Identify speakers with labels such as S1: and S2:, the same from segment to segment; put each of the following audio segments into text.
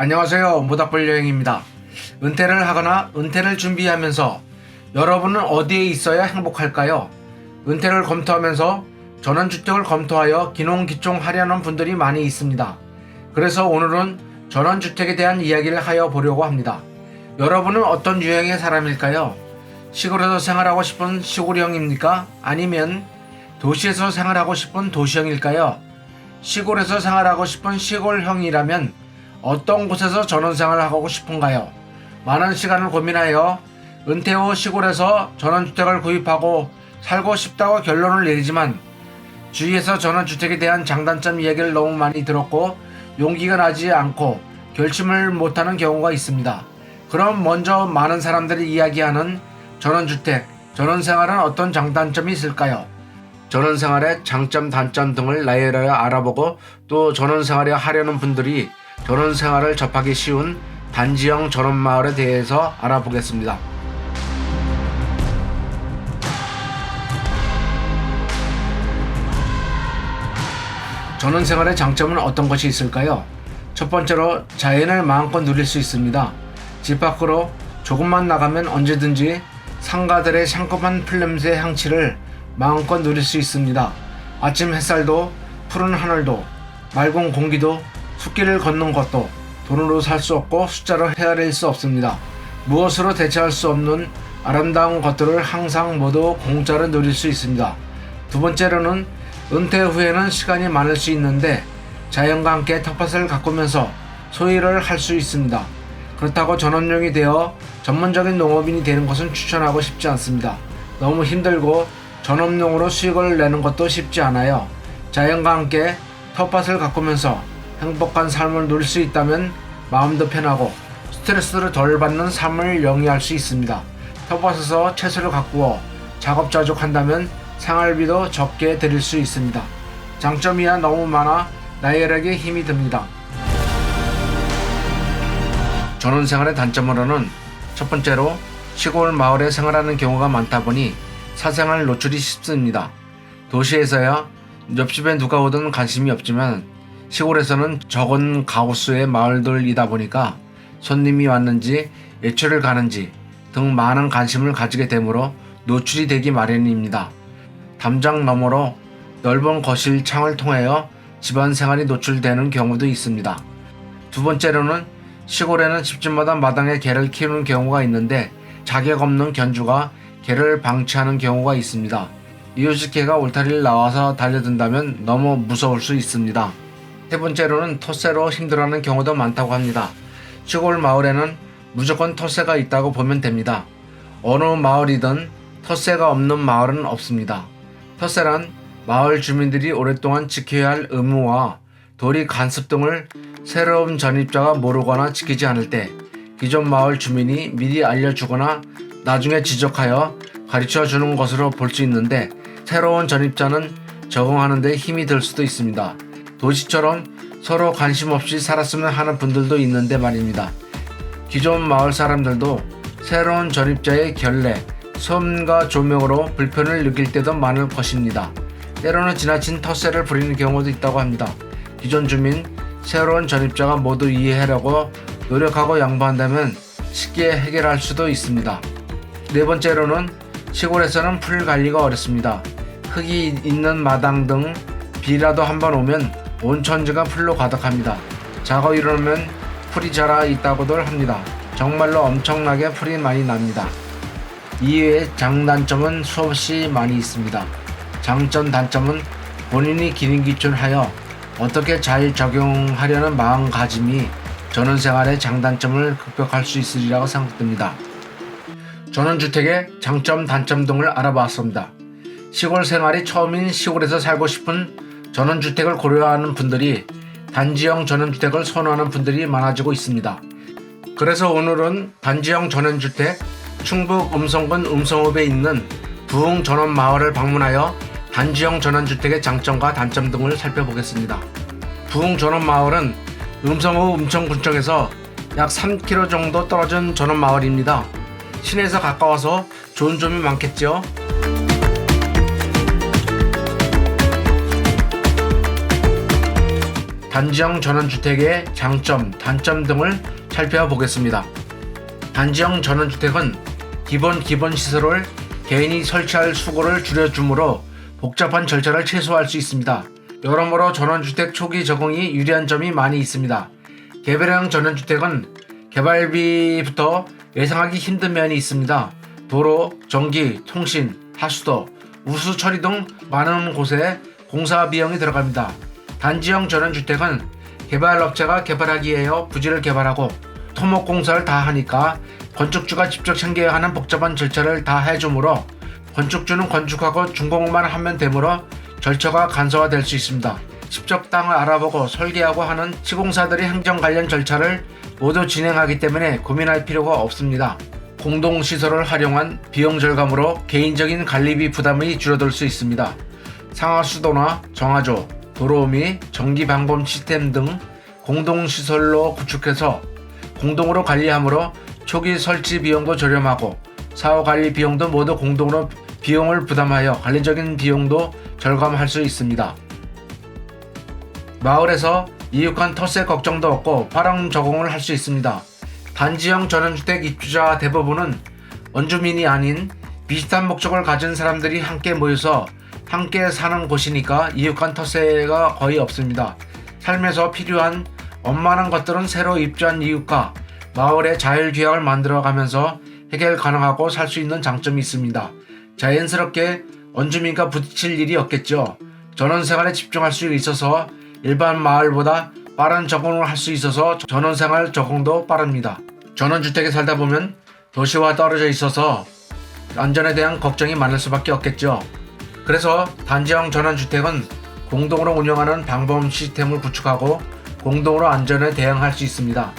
S1: 안녕하세요. 모닥불 여행입니다. 은퇴를 하거나 은퇴를 준비하면서 여러분은 어디에 있어야 행복할까요? 은퇴를 검토하면서 전원주택을 검토하여 기농기총 하려는 분들이 많이 있습니다. 그래서 오늘은 전원주택에 대한 이야기를 하여 보려고 합니다. 여러분은 어떤 유형의 사람일까요? 시골에서 생활하고 싶은 시골형입니까? 아니면 도시에서 생활하고 싶은 도시형일까요? 시골에서 생활하고 싶은 시골형이라면 어떤 곳에서 전원생활을 하고 싶은가요? 많은 시간을 고민하여 은퇴 후 시골에서 전원주택을 구입하고 살고 싶다고 결론을 내리지만 주위에서 전원주택에 대한 장단점 이야기를 너무 많이 들었고 용기가 나지 않고 결심을 못하는 경우가 있습니다. 그럼 먼저 많은 사람들이 이야기하는 전원주택, 전원생활은 어떤 장단점이 있을까요? 전원생활의 장점, 단점 등을 나열하여 알아보고 또 전원생활에 하려는 분들이 전원생활을 접하기 쉬운 단지형 전원 마을에 대해서 알아보겠습니다. 전원 생활의 장점은 어떤 것이 있을까요? 첫 번째로 자연을 마음껏 누릴 수 있습니다. 집 밖으로 조금만 나가면 언제든지 상가들의 상큼한 풀냄새 향취를 마음껏 누릴 수 있습니다. 아침 햇살도 푸른 하늘도 맑은 공기도 숲길을 걷는 것도 돈으로 살 수 없고 숫자로 헤아릴 수 없습니다. 무엇으로 대체할 수 없는 아름다운 것들을 항상 모두 공짜로 누릴 수 있습니다. 두 번째로는 은퇴 후에는 시간이 많을 수 있는데 자연과 함께 텃밭을 가꾸면서 소일을 할 수 있습니다. 그렇다고 전원용이 되어 전문적인 농업인이 되는 것은 추천하고 싶지 않습니다. 너무 힘들고 전업용으로 수익을 내는 것도 쉽지 않아요. 자연과 함께 텃밭을 가꾸면서 행복한 삶을 누릴 수 있다면 마음도 편하고 스트레스를 덜 받는 삶을 영위할 수 있습니다. 텃밭에서 채소를 가꾸어 작업자족한다면 생활비도 적게 들일 수 있습니다. 장점이야 너무 많아 나열하기에 힘이 듭니다. 전원 생활의 단점으로는 첫 번째로 시골 마을에 생활하는 경우가 많다 보니 사생활 노출이 쉽습니다. 도시에서야 옆집에 누가 오든 관심이 없지만 시골에서는 적은 가구수의 마을들이다 보니까 손님이 왔는지 외출을 가는지 등 많은 관심을 가지게 되므로 노출이 되기 마련입니다. 담장 너머로 넓은 거실 창을 통하여 집안 생활이 노출되는 경우도 있습니다. 두 번째로는 시골에는 집집마다 마당에 개를 키우는 경우가 있는데 자격 없는 견주가 개를 방치하는 경우가 있습니다. 이웃의 개가 울타리를 나와서 달려든다면 너무 무서울 수 있습니다. 세 번째로는 텃세로 힘들어하는 경우도 많다고 합니다. 시골 마을에는 무조건 텃세가 있다고 보면 됩니다. 어느 마을이든 텃세가 없는 마을은 없습니다. 텃세란 마을 주민들이 오랫동안 지켜야 할 의무와 도리 간섭 등을 새로운 전입자가 모르거나 지키지 않을 때 기존 마을 주민이 미리 알려주거나 나중에 지적하여 가르쳐 주는 것으로 볼 수 있는데 새로운 전입자는 적응하는 데 힘이 들 수도 있습니다. 도시처럼 서로 관심 없이 살았으면 하는 분들도 있는데 말입니다. 기존 마을 사람들도 새로운 전입자의 결례, 소음과 조명으로 불편을 느낄 때도 많을 것입니다. 때로는 지나친 텃세를 부리는 경우도 있다고 합니다. 기존 주민, 새로운 전입자가 모두 이해하려고 노력하고 양보한다면 쉽게 해결할 수도 있습니다. 네 번째로는 시골에서는 풀 관리가 어렵습니다. 흙이 있는 마당 등 비라도 한번 오면 온 천지가 풀로 가득합니다. 작업 이루면 풀이 자라 있다고들 합니다. 정말로 엄청나게 풀이 많이 납니다. 이외에 장단점은 수없이 많이 있습니다. 장점 단점은 본인이 기능기춘하여 어떻게 잘 적용하려는 마음가짐이 전원 생활의 장단점을 극복할 수 있으리라고 생각됩니다. 전원주택의 장점, 단점 등을 알아봤습니다. 시골 생활이 처음인 시골에서 살고 싶은 전원주택을 고려하는 분들이 단지형 전원주택을 선호하는 분들이 많아지고 있습니다. 그래서 오늘은 단지형 전원주택 충북 음성군 음성읍에 있는 부흥 전원 마을을 방문하여 단지형 전원주택의 장점과 단점 등을 살펴보겠습니다. 부흥 전원 마을은 음성읍 음성군청에서 약 3km 정도 떨어진 전원 마을입니다. 시내에서 가까워서 좋은 점이 많겠죠. 단지형 전원주택의 장점, 단점 등을 살펴보겠습니다. 단지형 전원주택은 기본 기본 시설을 개인이 설치할 수고를 줄여주므로 복잡한 절차를 최소화할 수 있습니다. 여러모로 전원주택 초기 적응이 유리한 점이 많이 있습니다. 개별형 전원주택은 개발비부터 예상하기 힘든 면이 있습니다. 도로, 전기, 통신, 하수도, 우수 처리 등 많은 곳에 공사 비용이 들어갑니다. 단지형 전원주택은 개발업체가 개발하기 위해 부지를 개발하고 토목 공사를 다 하니까 건축주가 직접 챙겨야 하는 복잡한 절차를 다 해주므로 건축주는 건축하고 준공만 하면 되므로 절차가 간소화될 수 있습니다. 직접 땅을 알아보고 설계하고 하는 시공사들이 행정 관련 절차를 모두 진행하기 때문에 고민할 필요가 없습니다. 공동시설을 활용한 비용 절감으로 개인적인 관리비 부담이 줄어들 수 있습니다. 상하수도나 정화조, 도로 및 전기 방범 시스템 등 공동시설로 구축해서 공동으로 관리하므로 초기 설치 비용도 저렴하고 사후 관리 비용도 모두 공동으로 비용을 부담하여 관리적인 비용도 절감할 수 있습니다. 마을에서 이육한 터세 걱정도 없고 파랑 적응을 할 수 있습니다. 단지형 전원주택 입주자 대부분은 원주민이 아닌 비슷한 목적을 가진 사람들이 함께 모여서 함께 사는 곳이니까 이육한 터세가 거의 없습니다. 삶에서 필요한 원만한 것들은 새로 입주한 이웃과 마을의 자율규약을 만들어 가면서 해결 가능하고 살 수 있는 장점이 있습니다. 자연스럽게 원주민과 부딪힐 일이 없겠죠. 전원 생활에 집중할 수 있어서 일반 마을보다 빠른 적응을 할 수 있어서 전원 생활 적응도 빠릅니다. 전원주택에 살다 보면 도시와 떨어져 있어서 안전에 대한 걱정이 많을 수밖에 없겠죠. 그래서 단지형 전원주택은 공동으로 운영하는 방범 시스템을 구축하고 공동으로 안전에 대응할 수 있습니다.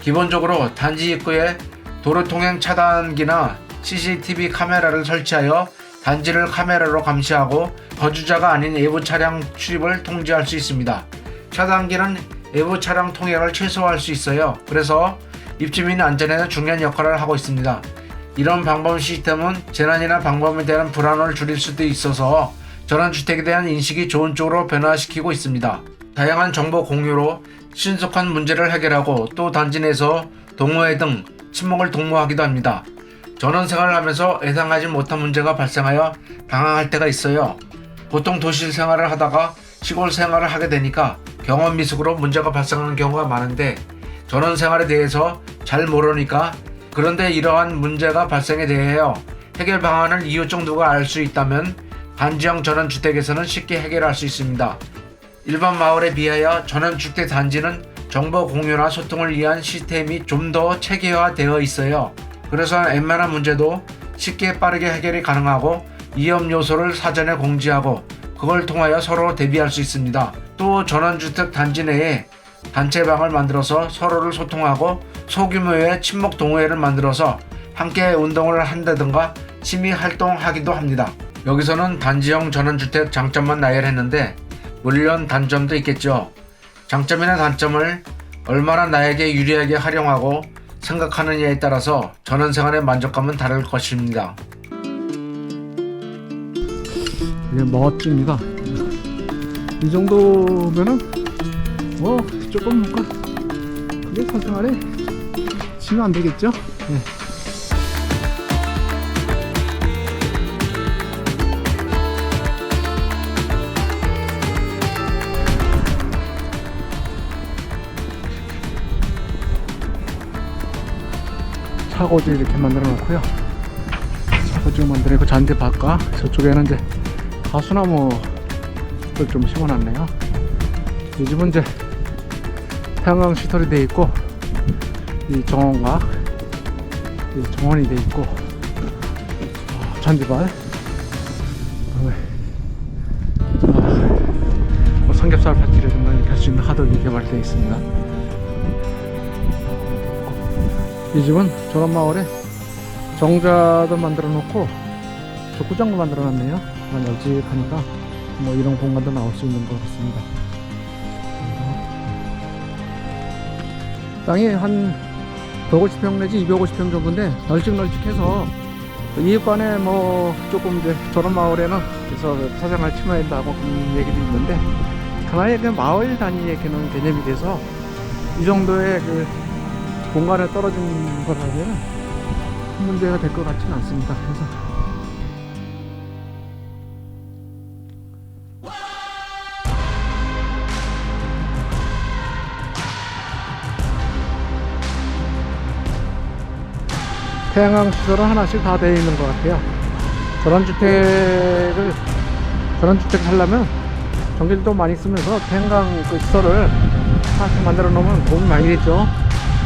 S1: 기본적으로 단지 입구에 도로 통행 차단기나 CCTV 카메라를 설치하여 단지를 카메라로 감시하고 거주자가 아닌 외부 차량 출입을 통제할 수 있습니다. 차단기는 외부 차량 통행을 최소화할 수 있어요. 그래서 입주민 안전에는 중요한 역할을 하고 있습니다. 이런 방범 시스템은 재난이나 방범에 대한 불안을 줄일 수도 있어서 전원주택에 대한 인식이 좋은 쪽으로 변화시키고 있습니다. 다양한 정보 공유로 신속한 문제를 해결하고 또 단지 내에서 동호회 등 친목을 독모하기도 합니다. 전원 생활을 하면서 예상하지 못한 문제가 발생하여 당황할 때가 있어요. 보통 도시 생활을 하다가 시골 생활을 하게 되니까 경험 미숙으로 문제가 발생하는 경우가 많은데 전원 생활에 대해서 잘 모르니까 그런데 이러한 문제가 발생에 대하여 해결 방안을 이웃 정도가 알 수 있다면 단지형 전원주택에서는 쉽게 해결할 수 있습니다. 일반 마을에 비하여 전원주택 단지는 정보 공유나 소통을 위한 시스템이 좀 더 체계화되어 있어요. 그래서 웬만한 문제도 쉽게 빠르게 해결이 가능하고 위험 요소를 사전에 공지하고 그걸 통하여 서로 대비할 수 있습니다. 또 전원주택 단지 내에 단체방을 만들어서 서로를 소통하고 소규모의 친목 동호회를 만들어서 함께 운동을 한다든가 취미 활동하기도 합니다. 여기서는 단지형 전원주택 장점만 나열했는데 물론 단점도 있겠죠. 장점이나 단점을 얼마나 나에게 유리하게 활용하고 생각하느냐에 따라서 전원 생활의 만족감은 다를 것입니다.
S2: 이게 멋집니다. 이 정도면은 뭐 조금 뭔가 그게 사생활에 지면 안 되겠죠? 네. 차고지 이렇게 만들어 놓고요. 차고지 만들어 있고 잔디 바까 저쪽에는 이제 가수나무를 좀 심어놨네요. 이 집은 이제 태양광 시설이 돼 있고 이 정원과 이 정원이 돼 있고 어, 잔디발 그다음에 자, 뭐 삼겹살 파티라든가 이렇게 할수 있는 하덕이 개발되어 있습니다. 이 집은 조남마을에 정자도 만들어 놓고 족구장도 만들어 놨네요. 만 널찍하니까 뭐 이런 공간도 나올 수 있는 것 같습니다. 땅이 한 150평 내지 250평 정도인데 널찍널찍해서 이웃 간에 뭐 조금 이제 저런 마을에는 그래서 사생활 침해한다고 그런 얘기도 있는데 하나의 그 마을 단위의 그런 개념이 돼서 이 정도의 그 공간에 떨어진 거라면 문제가 될 것 같지는 않습니다. 그래서 태양광 시설은 하나씩 다 되어 있는 것 같아요. 전원주택을 전원주택 하려면 전기도 많이 쓰면서 태양광 그 시설을 하나씩 만들어 놓으면 도움이 많이 되죠.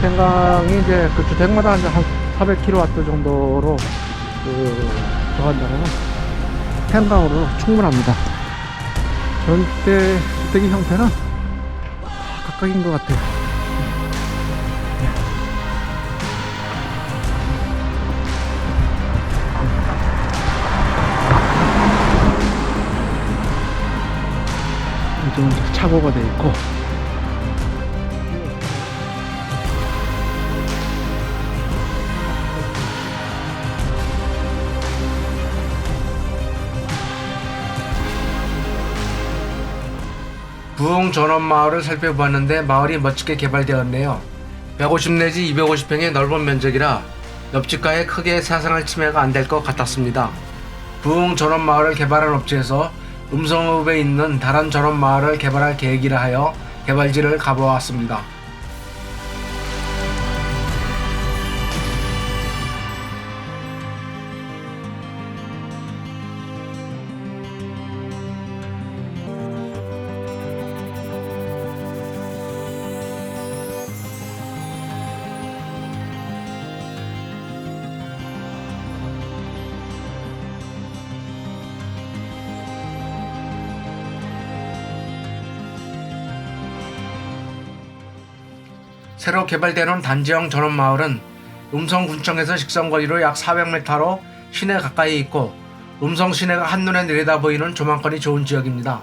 S2: 태양광이 이제 그 주택마다 한 400kW 정도로 그 들어간다면 태양광으로 충분합니다. 전주택 주택의 형태는 다 각각인 것 같아요. 좀 착오가 돼 있고
S1: 부흥 전원 마을을 살펴보았는데 마을이 멋지게 개발되었네요. 150 내지 250평의 넓은 면적이라 옆집과의 크게 사상할 침해가 안 될 것 같았습니다. 부흥 전원 마을을 개발한 업체에서 음성읍에 있는 다른 전원 마을을 개발할 계획이라 하여 개발지를 가보았습니다. 새로 개발되는 단지형 전원마을은 음성군청에서 직선거리로 약 400m로 시내 가까이 있고 음성 시내가 한눈에 내려다 보이는 조망권이 좋은 지역입니다.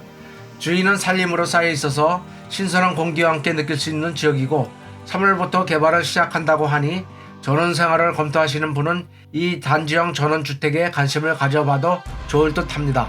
S1: 주위는 산림으로 쌓여 있어서 신선한 공기와 함께 느낄 수 있는 지역이고 3월부터 개발을 시작한다고 하니 전원 생활을 검토하시는 분은 이 단지형 전원주택에 관심을 가져봐도 좋을 듯 합니다.